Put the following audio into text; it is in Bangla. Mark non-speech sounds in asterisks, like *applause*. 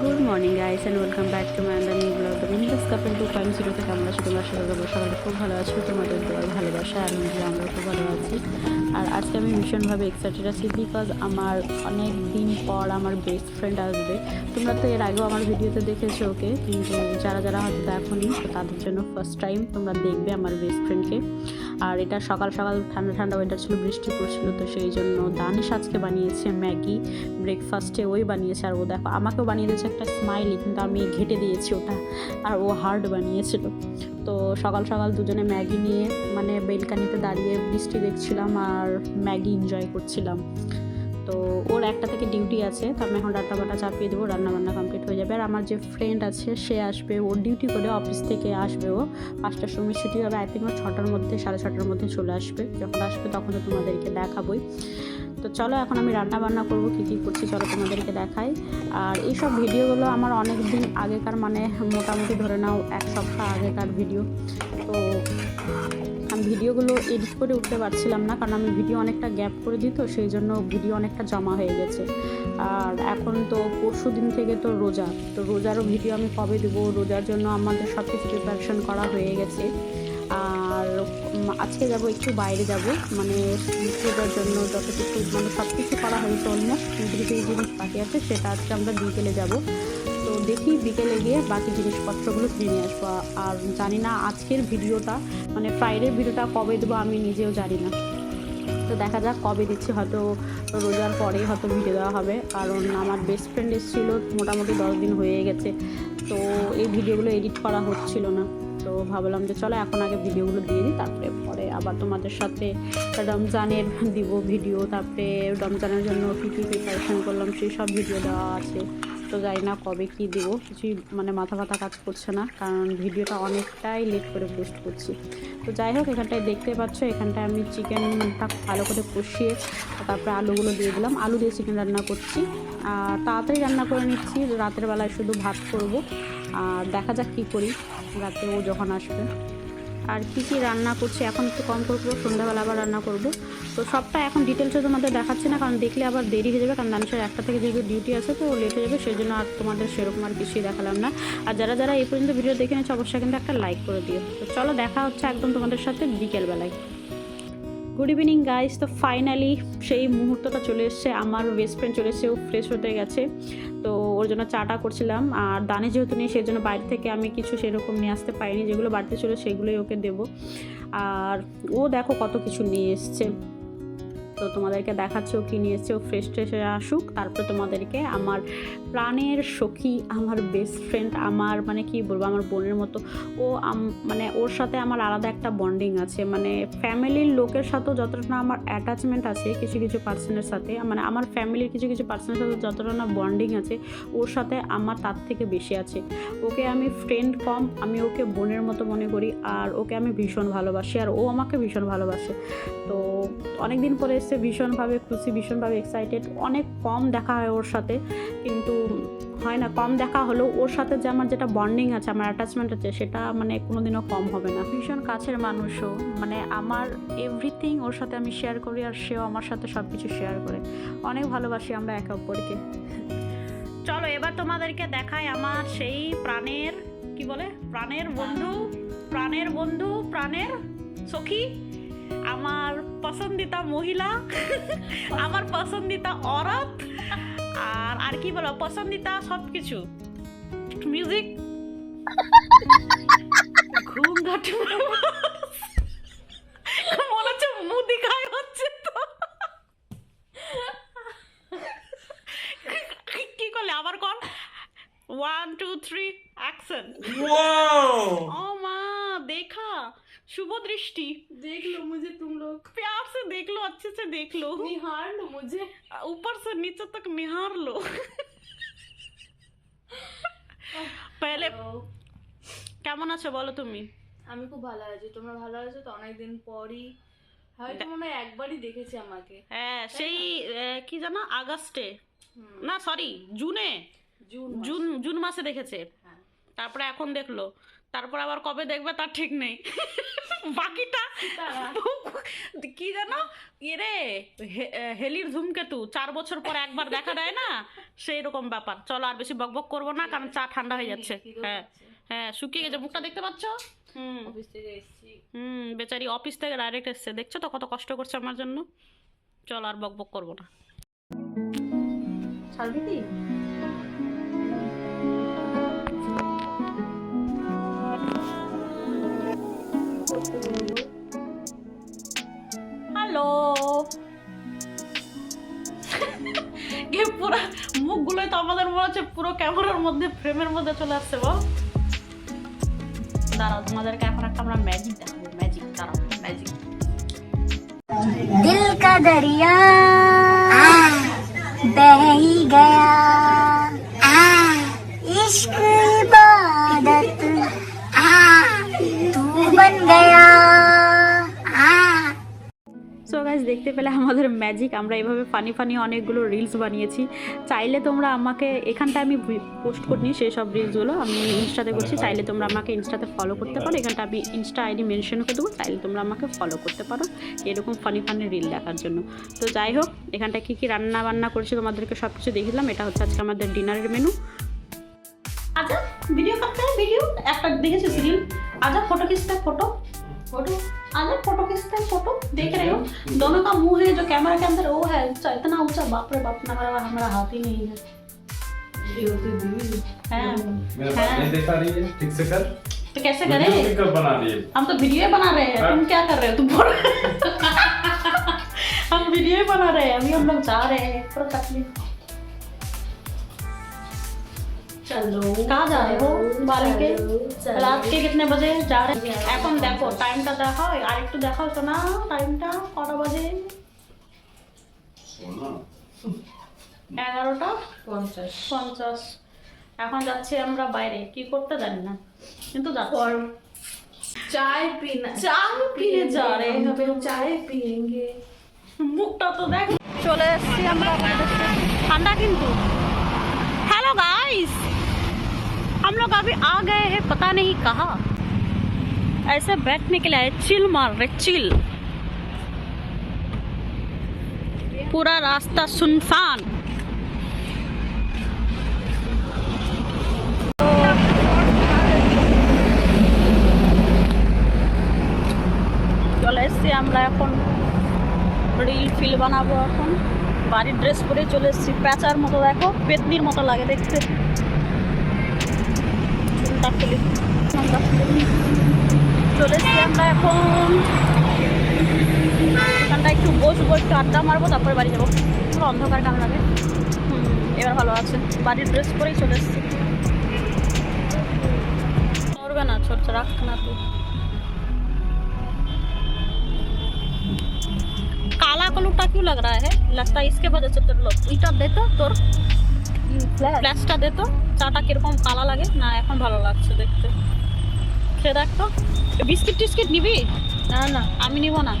Good morning guys and welcome back to my another new vlog Mihidas couple two point zero থেকে আমরা শুধু বাসা করব সকালে খুব ভালো আছি, তোমাদের দোয়ার ভালোবাসা, আর আমরা খুব ভালো আছি। আর আজকে আমি ভীষণভাবে এক্সাইটেড আছি বিকজ আমার অনেক দিন পর আমার বেস্ট ফ্রেন্ড আসবে। তোমরা তো এর আগেও আমার ভিডিওতে দেখেছ ওকে, কিন্তু যারা যারা হয়তো দেখোনি তাদের জন্য ফার্স্ট টাইম তোমরা দেখবে আমার বেস্ট ফ্রেন্ডকে আর এটা সকাল সকাল ঠান্ডা ঠান্ডা ওয়েদার ছিল, বৃষ্টি পড়ছিল, তো সেই জন্য দানিশ আজকে বানিয়েছে ম্যাগি। ব্রেকফাস্টে ওই বানিয়েছে, আর ও দেখো, আমাকেও বানিয়ে দিয়েছে একটা স্মাইলি কিন্তু আমি ঘেটে দিয়েছি ওটা, আর ও হার্ড বানিয়েছিল। তো সকাল সকাল দুজনে ম্যাগি নিয়ে মানে বেলকানিতে দাঁড়িয়ে বৃষ্টি দেখছিলাম আর ম্যাগি এনজয় করছিলাম। তো ওর একটা থেকে ডিউটি আছে, তো আমি এখন রান্না বান্না চাপিয়ে দেবো রান্না বান্না কমপ্লিট হয়ে যাবে। আর আমার যে ফ্রেন্ড আছে, সে আসবে ওর ডিউটি করে অফিস থেকে আসবে ও। পাঁচটার সময় ছুটি হবে আই থিঙ্ক ও ছটার মধ্যে, সাড়ে ছটার মধ্যে চলে আসবে। যখন আসবে তখন তোমাদেরকে দেখাবই। তো চলো, এখন আমি রান্না বান্না করব, কী কী করছি চলো তোমাদেরকে দেখাই। আর এইসব ভিডিওগুলো আমার অনেক দিন আগেকার মানে মোটামুটি ধরে নাও এক সপ্তাহ আগেকার ভিডিও। তো ভিডিওগুলো এডিট করে উঠতে পারছিলাম না, কারণ আমি ভিডিও অনেকটা গ্যাপ করে দিই তো, সেই জন্য ভিডিও অনেকটা জমা হয়ে গেছে। আর এখন তো পরশু দিন থেকে তো রোজা, তো রোজারও ভিডিও আমি কবে দেবো? রোজার জন্য আমাদের সব কিছু প্রিপারেশন করা হয়ে গেছে। আর আজকে যাব, একটু বাইরে যাব মানে পুজোর জন্য যত কিছু মানে সব কিছু করা হয়েছে অলমোস্ট কিছু জিনিস বাকি আছে, সেটা আজকে আমরা বিকেলে যাব। দেখি, বিকেলে গিয়ে বাকি জিনিসপত্রগুলো কিনে নিয়ে আসব। আর জানি না আজকের ভিডিওটা মানে ফ্রাইডের ভিডিওটা কবে দেবো আমি নিজেও জানি না। তো দেখা যাক কবে দিচ্ছি, হয়তো রোজার পরেই হয়তো ভিডিও দেওয়া হবে। কারণ আমার বেস্ট ফ্রেন্ড এসেছিল, মোটামুটি দশ দিন হয়ে গেছে। তো এই ভিডিওগুলো এডিট করা হচ্ছিল না। তো ভাবলাম যে চলো এখন আগে ভিডিওগুলো দিয়ে দিই, তারপরে পরে আবার তোমাদের সাথে রমজানের দিব ভিডিও, তারপরে রমজানের জন্য কী কী প্রিপারেশন করলাম, সেই সব ভিডিও দেওয়া আছে। তো জানি না কবে কী দেবো, কিছুই মানে মাথা ব্যথা কাজ করছে না, কারণ ভিডিওটা অনেকটাই লেট করে পোস্ট করছি। তো যাই হোক, এখানটায় দেখতে পাচ্ছ, এখানটায় আমি চিকেনটা ভালো করে কষিয়ে তারপরে আলুগুলো দিয়ে দিলাম। আলু দিয়ে চিকেন রান্না করছি। আর তাড়াতাড়ি রান্না করে নিচ্ছি, রাতের বেলায় শুধু ভাত করব। আর দেখা যাক কী করি, রাতে ও যখন আসবে। আর কী কী রান্না করছি, এখন একটু কম করব সন্ধ্যাবেলা আবার রান্না করব। তো সবটা এখন ডিটেলসে তোমাদের দেখাচ্ছি না, কারণ দেখলে আবার দেরি হয়ে যাবে, কারণ মানুষের একটা থেকে যেহেতু ডিউটি আছে, তো লেট হয়ে যাবে, সেই জন্য আর তোমাদের সেরকম আর কিছুই দেখালাম না। আর যারা যারা এই পর্যন্ত ভিডিও দেখে নিচ্ছে অবশ্যই কিন্তু একটা লাইক করে দিও। তো চলো দেখা হচ্ছে একদম তোমাদের সাথে বিকেলবেলায়। গুড ইভিনিং গাইস তো ফাইনালি সেই মুহূর্তটা চলে এসছে। আমার বেস্ট ফ্রেন্ড চলে এসছে, ও ফ্রেশ হতে গেছে। তো ওর জন্য চাটা করছিলাম। আর দানে যেহেতু নেই, সেই জন্য বাইরে থেকে আমি কিছু সেরকম নিয়ে আসতে পারিনি। যেগুলো বাড়িতে ছিল, সেগুলোই ওকে দেবো। আর ও দেখো কত কিছু নিয়ে এসছে। তো তোমাদেরকে দেখাচ্ছে ও কী নিয়ে এসছে। ও ফ্রেশ ট্রেশ আসুক, তারপরে তোমাদেরকে আমার প্রাণের সখী, আমার বেস্ট ফ্রেন্ড আমার মানে কি বলব, আমার বোনের মতো। ও মানে ওর সাথে আমার আলাদা একটা বন্ডিং আছে। মানে ফ্যামিলির লোকের সাথেও যতটা না আমার অ্যাটাচমেন্ট আছে কিছু কিছু পার্সনের সাথে মানে আমার ফ্যামিলির কিছু কিছু পার্সনের সাথে যতটা না বন্ডিং আছে, ওর সাথে আমার তার থেকে বেশি আছে। ওকে আমি ফ্রেন্ড কম, আমি ওকে বোনের মতো মনে করি, আর ওকে আমি ভীষণ ভালোবাসি, আর ও আমাকে ভীষণ ভালোবাসে। তো অনেক দিন পরে এসে ভীষণভাবে খুশি, ভীষণভাবে এক্সাইটেড অনেক কম দেখা হয় ওর সাথে, কিন্তু হয় না, কম দেখা হলেও ওর সাথে যে আমার যেটা বন্ডিং আছে, আমার অ্যাটাচমেন্ট আছে, সেটা মানে কোনোদিনও কম হবে না। ভীষণ কাছের মানুষও মানে আমার এভরিথিং ওর সাথে আমি শেয়ার করি আর সেও আমার সাথে সব কিছু শেয়ার করে। অনেক ভালোবাসি আমরা একে অপরকে। চলো, এবার তোমাদেরকে দেখাই আমার সেই প্রাণের, কি বলে? প্রাণের বন্ধু প্রাণের বন্ধু, প্রাণের সখী। আমার পছন্দিতা মহিলা আমার পছন্দিতা অরত আর আর কি বলো পছন্দিতা সব কিছু মিউজিক ঘুম মনে হচ্ছে মুদি খায় হচ্ছে তো। কি করলে? আবার কর ওয়ান টু থ্রি অ্যাকশন ও মা দেখা। শুভ দৃষ্টি। দেখল মুঝে তুম লোক अच्छे से देख लो निहार लो मुझे ऊपर से नीचे तक निहार लो पहले কেমন আছো বলো তুমি আমি খুব ভালো আছি তোমরা ভালো আছো তো অনেকদিন পরই হয়তো মনে হয় একবারই দেখেছে আমাকে হ্যাঁ সেই আহ, কি জানো আগস্টে হুম, না সরি জুনে জুন মাসে। জুন জুন মাসে দেখেছে হ্যাঁ তারপরে এখন দেখলো তারপর আবার কবে দেখবে তার ঠিক নেই। বাকিটা কি জানো? রে হে- হেলির ধূমকেতু। চার বছর পর একবার দেখা দেয় না? সেই রকম ব্যাপার। চলো আর বেশি বকবক করব না কারণ চা ঠান্ডা হয়ে যাচ্ছে। হ্যাঁ হ্যাঁ শুকিয়ে গেছে। মুখটা দেখতে পাচ্ছ? হুম। হুম বেচারি অফিস থেকে ডাইরেক্ট এসছে। দেখছ তো কত কষ্ট করছে আমার জন্য? চল আর বকবক করব না। ছাড়বি মধ্যে ফ্রেমের মধ্যে চলে আসছে বল দাঁড়াও তোমাদেরকে এখন একটা আমরা ম্যাজিক দেখাবো ম্যাজিক দাঁড়াও ম্যাজিক दिल का दरिया बह ही गया इश्क দেখতে পেলে আমাদের ম্যাজিক আমরা এভাবে ফানি ফানি অনেকগুলো রিলস বানিয়েছি। চাইলে তোমরা আমাকে এখানটা আমি পোস্ট করিনি সেই সব রিলসগুলো আমি ইনস্টাতে করছি। চাইলে তোমরা আমাকে ইনস্টাতে ফলো করতে পারো। এখানটা আমি ইনস্টা আইডি মেনশন করে দেবো। চাইলে তোমরা আমাকে ফলো করতে পারো এরকম ফানি ফানি রিল দেখার জন্য। তো যাই হোক এখানটা কী কী রান্না বান্না করেছি তোমাদেরকে সব কিছু দেখলাম। এটা হচ্ছে আজকে আমাদের ডিনারের মেনু আচ্ছা ভিডিও ভিডিও একটা দেখেছি সিরিয়াল আচ্ছা ফটো কিছুটা ফটো फ़ोटो फ़ोटो आजा फ़ोटो खींचते हैं फ़ोटो देख रहे हो? दोनों का मुँह है जो कैमरा के अंदर वो है। ऊँचा इतना ऊँचा बाप रे बाप ना हमारा हमारा हाथ ही नहीं है। हाँ, मेरा हाँ। बात नहीं देखा रही है। ठीक से कर। तो कैसे करें? बना है हम तो वीडियो बना रहे हैं। तुम क्या कर रहे हो? तुम बोल *laughs* हम वीडियो बना रहे हैं। अभी हम लोग जा रहे हैं। पूरा तकलीफ़। কাজ আনব বাড়িতে রাতকে কেটনে বাজে যা এখন দেখো টাইমটা দেখাও আর একটু দেখাও শোনা টাইমটা কটা বাজে? এগারোটা? পঞ্চাশ। পঞ্চাশ। এখন যাচ্ছি আমরা বাইরে কি করতে জানি না কিন্তু চায় পিনা চা পিয়ে যা রে। চায় পিয়েঙ্গে মুখটা তো দেখ চলে এসছি আমরা। ঠান্ডা কিন্তু। হ্যালো গাইস हम लोग अभी आ गए हैं पता नहीं कहाँ ऐसे बैठने के लिए आए चिल मार रहे चिल पूरा रास्ता सुनसान চলে এসছি আমরা এখন রিল ফিল বানাবো এখন বাড়ির ড্রেস পরে চলে এসেছি প্যাচার মতো দেখো পেতনির মতো লাগে দেখতে চুলটা খুলি আমরা খুলি। চলে এসছি আমরা এখন এখানটা একটু বসবো একটু আড্ডা মারবো তারপরে বাড়ি যাবো পুরো অন্ধকার কেমন লাগে হুম এবার ভালো আছে বাড়ির ড্রেস পরেই চলে এসছি নড়বে না ছোট রাখ না তুই काला कलुटा क्यों लग रहा है लगता है इसके वजह से তোর লোক ইটা দে তো তোর ফ্ল্যাশটা দে তো। চাটা কীরকম কালা লাগে না এখন ভালো লাগছে দেখতে। খেয়ে দেখ তো। বিস্কিট টিস্কিট নিবি? না না। আমি নিব না।